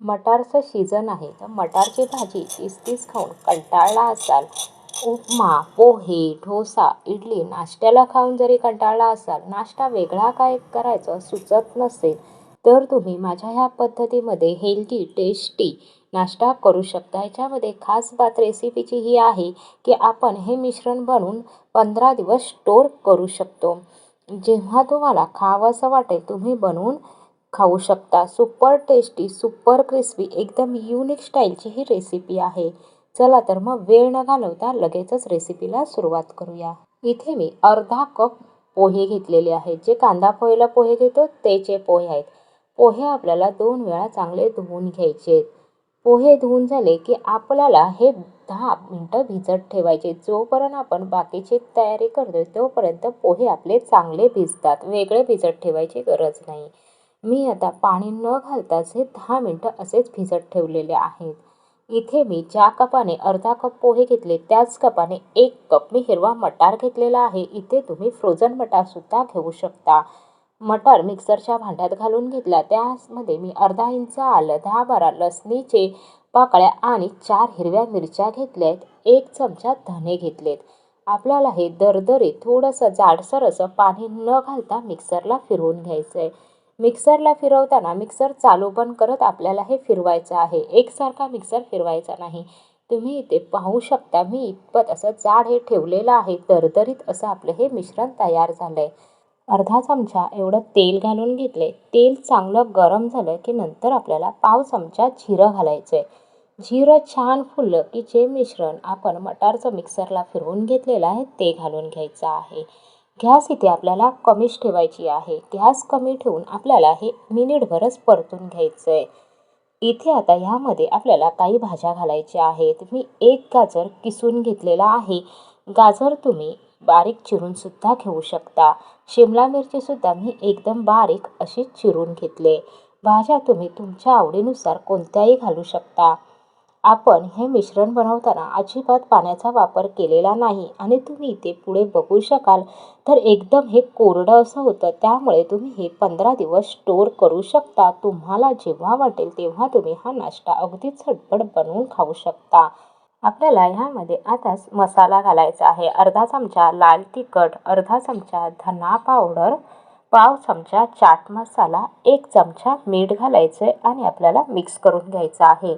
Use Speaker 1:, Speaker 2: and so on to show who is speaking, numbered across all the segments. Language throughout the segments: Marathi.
Speaker 1: मटारचं सीझन आहे. तर मटारची भाजी तीच तीस खाऊन कंटाळला असाल. उपमा पोहे डोसा इडली नाश्त्याला खाऊन जरी कंटाळला असाल नाश्ता वेगळा काय करायचं सुचत नसेल तर तुम्ही माझ्या ह्या पद्धतीमध्ये हेल्दी टेस्टी नाश्ता करू शकता. याच्यामध्ये खास बात रेसिपीची ही आहे की आपण हे मिश्रण बनवून पंधरा दिवस स्टोर करू शकतो. जेव्हा तुम्हाला खावंसं वाटेल तुम्ही बनवून खाऊ शकता. सुपर टेस्टी सुपर क्रिस्पी एकदम युनिक स्टाईलची ही रेसिपी आहे. चला तर मग वेळ न घालवता लगेचच रेसिपीला सुरुवात करूया. इथे मी अर्धा कप पोहे घेतलेले आहेत. जे कांदा पोहेला पोहे घेतो त्याचे पोहे आहेत. पोहे आपल्याला दोन वेळा चांगले धुवून घ्यायचे आहेत. पोहे धुवून झाले की आपल्याला हे दहा मिनटं भिजत ठेवायचे. जोपर्यंत आपण बाकीची तयारी करतोय तोपर्यंत पोहे आपले चांगले भिजतात. वेगळे भिजत ठेवायची गरज नाही. मी आता पाणी न घालताच हे दहा मिनटं असेच भिजत ठेवलेले आहेत. इथे मी ज्या कपाने अर्धा कप पोहे घेतले त्याच कपाने एक कप मी हिरवा मटार घेतलेला आहे. इथे तुम्ही फ्रोझन मटारसुद्धा घेऊ शकता. मटार मिक्सरच्या भांड्यात घालून घेतला. त्यामध्ये मी अर्धा इंच आलं दहा बारा लसणीचे पाकळ्या आणि चार हिरव्या मिरच्या घेतल्या आहेत एक चमचा धने घेतलेत. आपल्याला हे दरदरीत थोडंसं जाडसर असं पाणी न घालता मिक्सरला फिरवून घ्यायचं आहे मिक्सरला फिरवताना मिक्सर चालू बंद करत आपल्याला हे फिरवायचं आहे. एकसारखा मिक्सर फिरवायचा नाही. तुम्ही इथे पाहू शकता मी इतपत असं जाड हे ठेवलेलं आहे तरतरीत असं आपलं हे मिश्रण तयार झालं आहे अर्धा चमचा एवढं तेल घालून घेतले तेल चांगलं गरम झालं की नंतर आपल्याला पाव चमचा जिरं घालायचं आहे जिरं छान फुललं की जे मिश्रण आपण मटारचं मिक्सरला फिरवून घेतलेलं आहे ते घालून घ्यायचं आहे. गॅस इथे आपल्याला कमीच ठेवायची आहे गॅस कमी ठेवून आपल्याला हे मिनिटभरच परतून घ्यायचं आहे इथे आता ह्यामध्ये आपल्याला काही भाज्या घालायच्या आहेत. मी एक गाजर किसून घेतलेला आहे. गाजर तुम्ही बारीक चिरूनसुद्धा घेऊ शकता. शिमला मिरचीसुद्धा मी एकदम बारीक अशी चिरून घेतले. भाज्या तुम्ही तुमच्या आवडीनुसार कोणत्याही घालू शकता. आपण हे मिश्रण बनवताना अजिबात पाण्याचा वापर केलेला नाही आणि तुम्ही ते पुढे बघू शकाल. तर एकदम हे कोरडं असं होतं त्यामुळे तुम्ही हे पंधरा दिवस स्टोर करू शकता. तुम्हाला जेव्हा वाटेल तेव्हा तुम्ही हा नाश्ता अगदी झटपट बनवून खाऊ शकता. आपल्याला ह्यामध्ये आताच मसाला घालायचा आहे. अर्धा चमचा लाल तिखट अर्धा चमचा धना पावडर पाव चमचा चाट मसाला एक चमचा मीठ घालायचं आहे आणि आपल्याला मिक्स करून घ्यायचं आहे.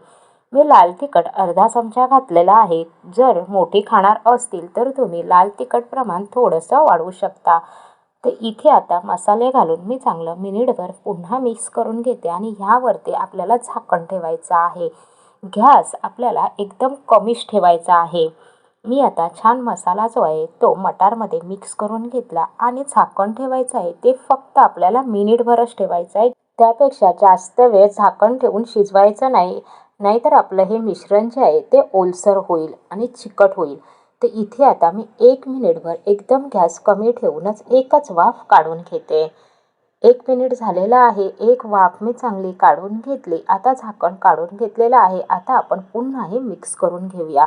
Speaker 1: मी लाल तिखट अर्धा चमचा घातलेला आहे. जर मोठी खाणार असतील तर तुम्ही लाल तिखट प्रमाण थोडंसं वाढवू शकता. तर इथे आता मसाले घालून मी चांगलं मिनिटभर पुन्हा मिक्स करून घेते आणि ह्यावरती आपल्याला झाकण ठेवायचं आहे. गॅस आपल्याला एकदम कमीच ठेवायचा आहे. मी आता छान मसाला जो आहे तो मटारमध्ये मिक्स करून घेतला आणि झाकण ठेवायचं आहे. ते फक्त आपल्याला मिनिटभरच ठेवायचं आहे. त्यापेक्षा जास्त वेळ झाकण ठेवून शिजवायचं नाही. नाहीतर आपलं हे मिश्रण जे आहे ते ओलसर होईल आणि चिकट होईल. तर इथे आता मी एक मिनिटभर एकदम गॅस कमी ठेवूनच एकच वाफ काढून घेते. एक मिनिट झालेलं आहे एक वाफ मी चांगली काढून घेतली. आता झाकण काढून घेतलेलं आहे. आता आपण पुन्हा हे मिक्स करून घेऊया.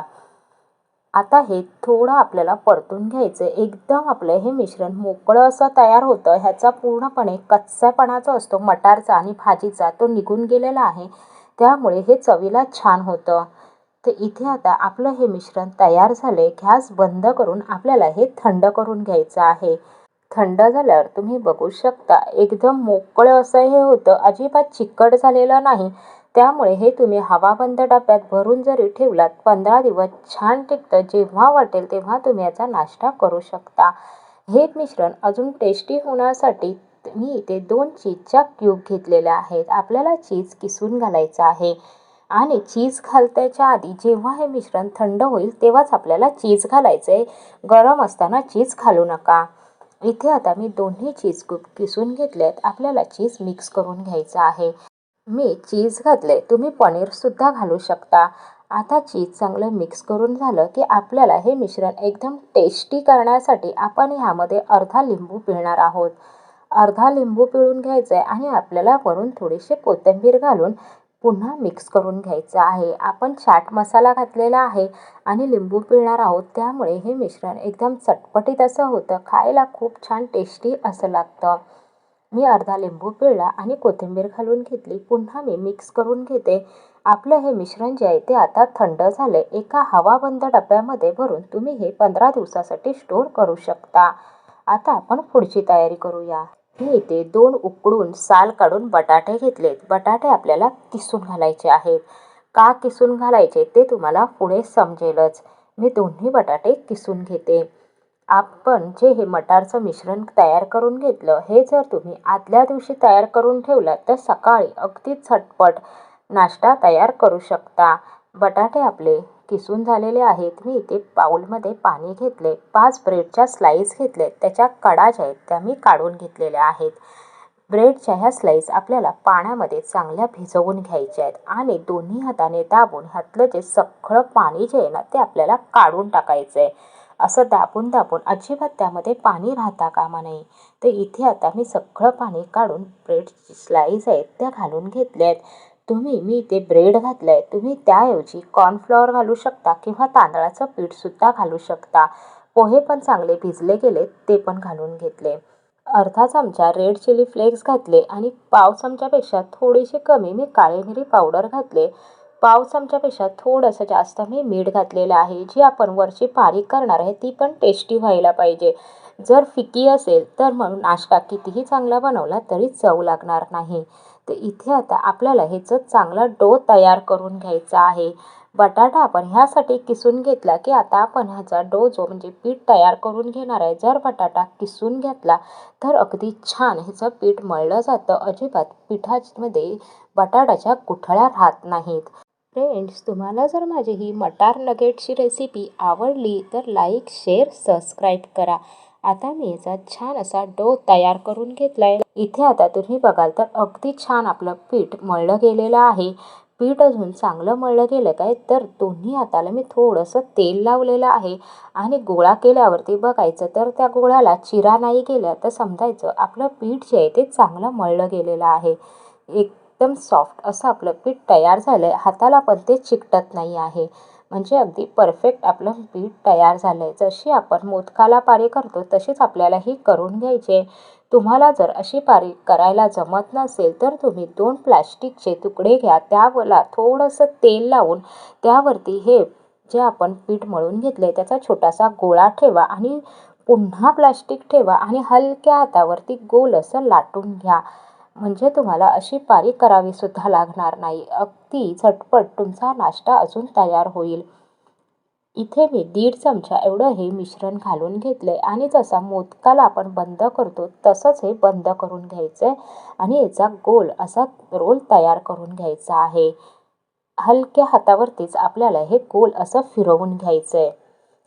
Speaker 1: आता हे थोडं आपल्याला परतून घ्यायचं. एकदम आपलं हे मिश्रण मोकळं असं तयार होतं. ह्याचा पूर्णपणे कच्चापणा जो असतो मटारचा आणि भाजीचा तो निघून गेलेला आहे. त्यामुळे हे चवीला छान होतं. तर इथे आता आपलं हे मिश्रण तयार झाले गॅस बंद करून आपल्याला हे थंड करून घ्यायचं आहे. थंड झाल्यावर तुम्ही बघू शकता एकदम मोकळं असं हे होतं. अजिबात चिकट झालेलं नाही. त्यामुळे हे तुम्ही हवाबंद डब्यात भरून जरी ठेवलात पंधरा दिवस छान टिकतं. जेव्हा वाटेल तेव्हा तुम्ही याचा नाश्ता करू शकता. हे मिश्रण अजून टेस्टी होण्यासाठी मी इथे दोन चीजच्या क्यूब घेतलेल्या आहेत. आपल्याला चीज किसून घालायचं आहे. आणि चीज घालतायच्या आधी जेव्हा हे मिश्रण थंड होईल तेव्हाच आपल्याला चीज घालायचं आहे गरम असताना चीज घालू नका. इथे आता मी दोन्ही चीज क्यूब किसून घेतले आहेत आपल्याला चीज मिक्स करून घ्यायचं आहे. मी चीज घातले तुम्ही पनीरसुद्धा घालू शकता. आता चीज चांगलं मिक्स करून झालं की आपल्याला हे मिश्रण एकदम टेस्टी करण्यासाठी आपण ह्यामध्ये अर्धा लिंबू पिळणार आहोत. अर्धा लिंबू पिळून घ्यायचं आहे आणि आपल्याला वरून थोडीशी कोथिंबीर घालून पुन्हा मिक्स करून घ्यायचं आहे. आपण चाट मसाला घातलेला आहे आणि लिंबू पिळणार आहोत. त्यामुळे हे मिश्रण एकदम चटपटीत असं होतं. खायला खूप छान टेस्टी असं लागतं. मी अर्धा लिंबू पिळला आणि कोथिंबीर घालून घेतली. पुन्हा मी मिक्स करून घेते. आपलं हे मिश्रण जे आहे ते आता थंड झाले एका हवाबंद डब्यामध्ये भरून तुम्ही हे पंधरा दिवसासाठी स्टोर करू शकता. आता आपण पुढची तयारी करूया. मी इथे दोन उकडून साल काढून बटाटे घेतलेत. बटाटे आपल्याला किसून घालायचे आहेत. का किसून घालायचे ते तुम्हाला पुढे समजेलच. मी दोन्ही बटाटे किसून घेते. आपण जे हे मटारचं मिश्रण तयार करून घेतलं हे जर तुम्ही आदल्या दिवशी तयार करून ठेवलं तर सकाळी अगदी झटपट नाश्ता तयार करू शकता. बटाटे आपले किसून झालेले आहेत. मी इथे पाऊलमध्ये पाणी घेतले पाच ब्रेडच्या स्लाईस घेतले त्याच्या कडा ज्या आहेत त्या मी काढून घेतलेल्या आहेत. ब्रेडच्या ह्या स्लाईस आपल्याला पाण्यामध्ये चांगल्या भिजवून घ्यायच्या आहेत आणि दोन्ही हाताने दाबून ह्यातलं जे सगळं पाणी जे आहे ना ते आपल्याला काढून टाकायचं आहे असं दाबून दाबून अजिबात त्यामध्ये पाणी राहता कामा नये. तर इथे आता मी सगळं पाणी काढून ब्रेड स्लाईस आहेत त्या घालून घेतल्या आहेत तुम्ही मी इथे ब्रेड घातलं आहे तुम्ही त्याऐवजी कॉर्नफ्लॉवर घालू शकता किंवा तांदळाचं पीठसुद्धा घालू शकता. पोहे पण चांगले भिजले गेले ते पण घालून घेतले. अर्धा चमचा रेड चिली फ्लेक्स घातले आणि पाव चमच्यापेक्षा थोडीशी कमी मी काळी मिरी पावडर घातले. पाव चमच्यापेक्षा थोडंसं जास्त मी मीठ घातलेलं आहे. जी आपण वरची पारी करणार आहे ती पण टेस्टी व्हायला पाहिजे. जर फिकी असेल तर मग नाश्ता कितीही चांगला बनवला तरी चव लागणार नाही. तर इथे आता आपल्याला ह्याचं चांगला डो तयार करून घ्यायचा आहे. बटाटा आपण ह्यासाठी किसून घेतला की आता आपण ह्याचा डो जो म्हणजे पीठ तयार करून घेणार आहे जर बटाटा किसून घेतला तर अगदी छान ह्याचं पीठ मळलं जातं. अजिबात पिठामध्ये बटाट्याच्या कुठळ्या राहत नाहीत. फ्रेंड्स तुम्हाला जर माझी ही मटार नगेटची रेसिपी आवडली तर लाईक शेअर सबस्क्राईब करा. आता मी याचा छान असा डो तयार करून घेतला आहे इथे आता तुम्ही बघाल तर अगदी छान आपलं पीठ मळलं गेलेलं आहे. पीठ अजून चांगलं मळलं गेलं काय? तर दोन्ही हाताला मी थोडंसं तेल लावलेलं आहे. आणि गोळा केल्यावरती बघायचं तर त्या गोळ्याला चिरा नाही गेल्या तर समजायचं आपलं पीठ जे आहे ते चांगलं मळलं गेलेलं आहे. एकदम सॉफ्ट असं आपलं पीठ तयार झालं आहे हाताला पण ते चिकटत नाही आहे. म्हणजे अगदी परफेक्ट आपलं पीठ तयार झालं आहे जशी आपण मोदकाला पारी करतो तशीच आपल्याला ही करून घ्यायची. तुम्हाला जर अशी पारी करायला जमत नसेल तर तुम्ही दोन प्लॅस्टिकचे तुकडे घ्या. त्याला थोडंसं तेल लावून त्यावरती हे जे आपण पीठ मळून घेतले त्याचा छोटासा गोळा ठेवा आणि पुन्हा प्लास्टिक ठेवा आणि हलक्या हातावरती गोल असं लाटून घ्या. म्हणजे तुम्हाला अशी पारी करावी सुद्धा लागणार नाही. अगदी झटपट तुमचा नाश्ता अजून तयार होईल. इथे मी दीड चमचा एवढं हे मिश्रण घालून घेतले आणि जसा मोदकाला आपण बंद करतो तसंच हे बंद करून घ्यायचं आहे आणि याचा गोल असा रोल तयार करून घ्यायचा आहे. हलक्या हातावरतीच आपल्याला हे गोल असं फिरवून घ्यायचं आहे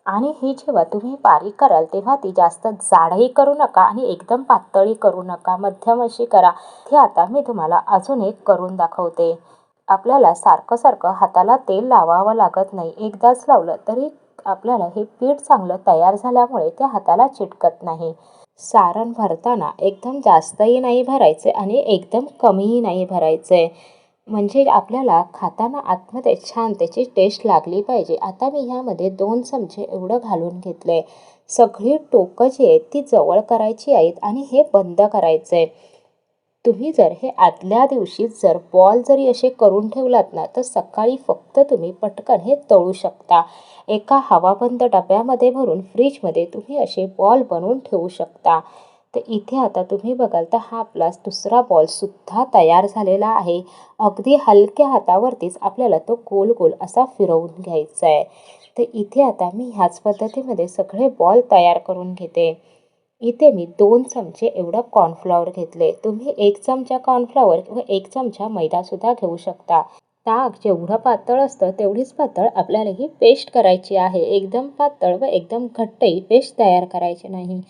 Speaker 1: आणि ही जेव्हा तुम्ही बारीक कराल तेव्हा ती जास्त जाडही करू नका आणि एकदम पातळी करू नका. मध्यम अशी करा. हे आता मी तुम्हाला अजून एक करून दाखवते. आपल्याला सारखं सारखं हाताला तेल लावावं लागत नाही. एकदाच लावलं तरी आपल्याला हे पीठ चांगलं तयार झाल्यामुळे ते हाताला चिटकत नाही. सारण भरताना एकदम जास्तही नाही भरायचे आणि एकदम कमीही नाही भरायचे. म्हणजे आपल्याला खाताना आतमध्ये छान त्याची टेस्ट लागली पाहिजे. आता मी ह्यामध्ये दोन चमचे एवढं घालून घेतलं आहे सगळी टोकं जी आहेत ती जवळ करायची आहेत आणि हे बंद करायचं आहे तुम्ही जर हे आदल्या दिवशी जर बॉल जरी असे करून ठेवलात ना तर सकाळी फक्त तुम्ही पटकन हे तळू शकता. एका हवाबंद डब्यामध्ये भरून फ्रीजमध्ये तुम्ही असे बॉल बनवून ठेवू शकता. तर इथे आता तुम्ही बघाल तर हा आपला दुसरा बॉलसुद्धा तयार झालेला आहे. अगदी हलक्या हातावरतीच आपल्याला तो गोल गोल असा फिरवून घ्यायचा आहे. तर इथे आता मी ह्याच पद्धतीमध्ये सगळे बॉल तयार करून घेते. इथे मी दोन चमचे एवढं कॉर्नफ्लॉवर घेतले. तुम्ही एक चमचा कॉर्नफ्लॉवर व एक चमचा मैदासुद्धा घेऊ शकता. ताक जेवढं पातळ असतं तेवढीच पातळ आपल्याला ही पेस्ट करायची आहे. एकदम पातळ व एकदम घट्टही पेस्ट तयार करायची नाही.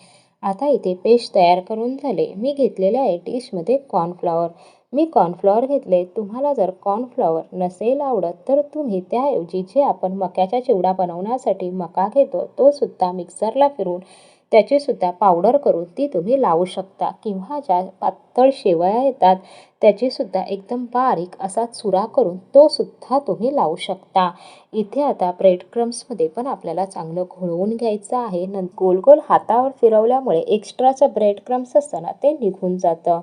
Speaker 1: आता इथे पेस्ट तयार करून झाले. मी घेतलेल्या आहे डिशमध्ये कॉर्नफ्लॉवर. मी कॉर्नफ्लॉवर घेतले. तुम्हाला जर कॉर्नफ्लॉवर नसेल आवडत तर तुम्ही त्याऐवजी जे आपण मक्याचा चिवडा बनवण्यासाठी मका घेतो तो सुद्धा मिक्सरला फिरून त्याचीसुद्धा पावडर करून ती तुम्ही लावू शकता. किंवा ज्या पातळ शेवया येतात त्याचीसुद्धा एकदम बारीक असा चुरा करून तो सुद्धा तुम्ही लावू शकता. इथे आता ब्रेड क्रम्समध्ये पण आपल्याला चांगलं घोळवून घ्यायचं आहे. न गोल गोल हातावर फिरवल्यामुळे एक्स्ट्राचं ब्रेड क्रम्स असताना ते निघून जातं.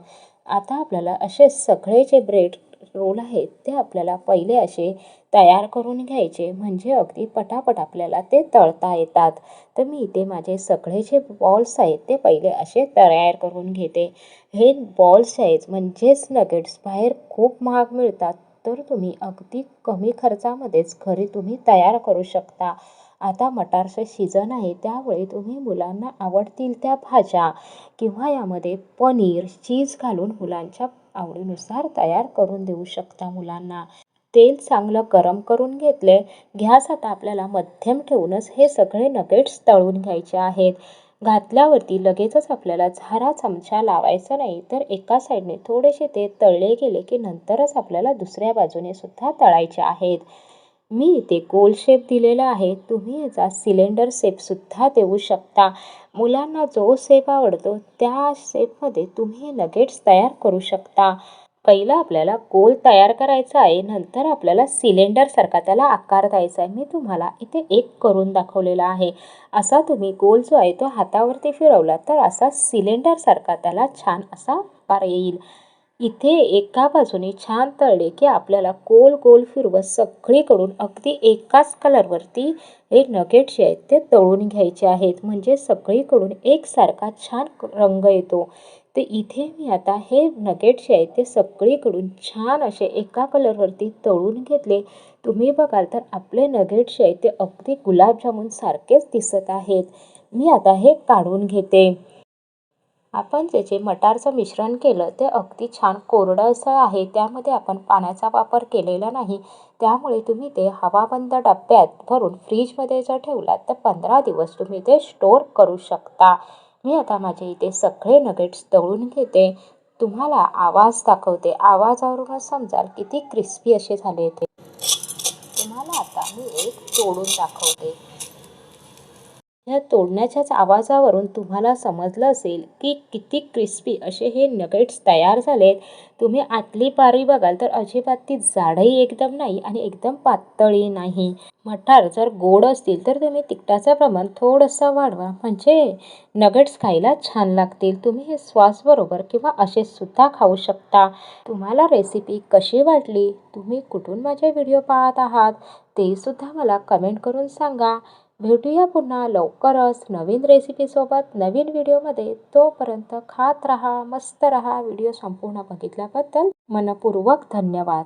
Speaker 1: आता आपल्याला असे सगळे जे ब्रेड रोल आहेत ते आपल्याला पहिले असे तयार करून घ्यायचे. म्हणजे अगदी पटापट आपल्याला ते तळता येतात. तर मी इथे माझे सगळे जे बॉल्स आहेत ते पहिले असे तयार करून घेते. हे बॉल्स आहेत म्हणजेच नगेट्स बाहेर खूप महाग मिळतात. तर तुम्ही अगदी कमी खर्चामध्येच घरी तुम्ही तयार करू शकता. आता मटारचं सीझन आहे त्यामुळे तुम्ही मुलांना आवडतील त्या भाज्या किंवा यामध्ये पनीर चीज घालून मुलांच्या आवडीनुसार तयार करून देऊ शकता मुलांना. तेल चांगलं गरम करून घेतले घ्यास आता आपल्याला मध्यम ठेवूनच हे सगळे नगेट्स तळून घ्यायचे आहेत. घातल्यावरती लगेचच आपल्याला झारा चमचा लावायचा नाही तर एका साईडने थोडेसे ते तळले गेले की नंतरच आपल्याला दुसऱ्या बाजूने सुद्धा तळायचे आहेत. मी इथे गोल शेप दिलेला आहे. तुम्ही याचा सिलेंडर शेपसुद्धा देऊ शकता. मुलांना जो शेप आवडतो त्या शेपमध्ये तुम्ही लगेच तयार करू शकता. पहिला आपल्याला गोल तयार करायचा आहे नंतर आपल्याला सिलेंडरसारखा त्याला आकार द्यायचा आहे. मी तुम्हाला इथे एक करून दाखवलेला आहे. असा तुम्ही गोल जो आहे तो हातावरती फिरवला तर असा सिलेंडरसारखा त्याला छान असा पार येईल. इथे एका बाजूने छान तळले की आपल्याला गोल गोल फिरवत सगळीकडून अगदी एकाच कलरवरती हे नगेट जे आहेत ते तळून घ्यायचे आहेत. म्हणजे सगळीकडून एकसारखा छान रंग येतो. तर इथे मी आता हे नगेट जे आहेत ते सगळीकडून छान असे एका कलरवरती तळून घेतले. तुम्ही बघाल तर आपले नगेट जे आहेत ते अगदी गुलाबजामुन सारखेच दिसत आहेत. मी आता हे काढून घेते. आपण जे जे मटारचं मिश्रण केलं ते अगदी छान कोरडं असं आहे त्यामध्ये आपण पाण्याचा वापर केलेला नाही. त्यामुळे तुम्ही ते हवाबंद डब्यात भरून फ्रीजमध्ये जर ठेवलात तर पंधरा दिवस तुम्ही ते स्टोअर करू शकता. मी आता माझे इथे सगळे नगेट्स तळून घेते. तुम्हाला आवाज दाखवते. आवाजावरूनच समजाल किती क्रिस्पी असे झाले ते. तुम्हाला आता मी एक तोडून दाखवते. या तोडण्याच्याच आवाजावरून तुम्हाला समजलं असेल की किती क्रिस्पी असे हे नगेट्स तयार झालेत. तुम्ही आतली पारी बघाल तर अजिबात ती जाडही एकदम नाही आणि एकदम पातळी नाही. मटार जर गोड असतील तर तुम्ही तिखटाचं प्रमाण थोडंसं वाढवा. म्हणजे नगेट्स खायला छान लागतील. तुम्ही हे स्वासबरोबर किंवा असे सुद्धा खाऊ शकता. तुम्हाला रेसिपी कशी वाटली? तुम्ही कुठून माझे व्हिडिओ पाहत आहात? ते सुद्धा मला कमेंट करून सांगा. भेटूया पुन्हा लवकरच नवीन रेसिपीसोबत नवीन व्हिडिओमध्ये तोपर्यंत खात रहा मस्त रहा. व्हिडिओ संपूर्ण बघितल्याबद्दल मनपूर्वक धन्यवाद.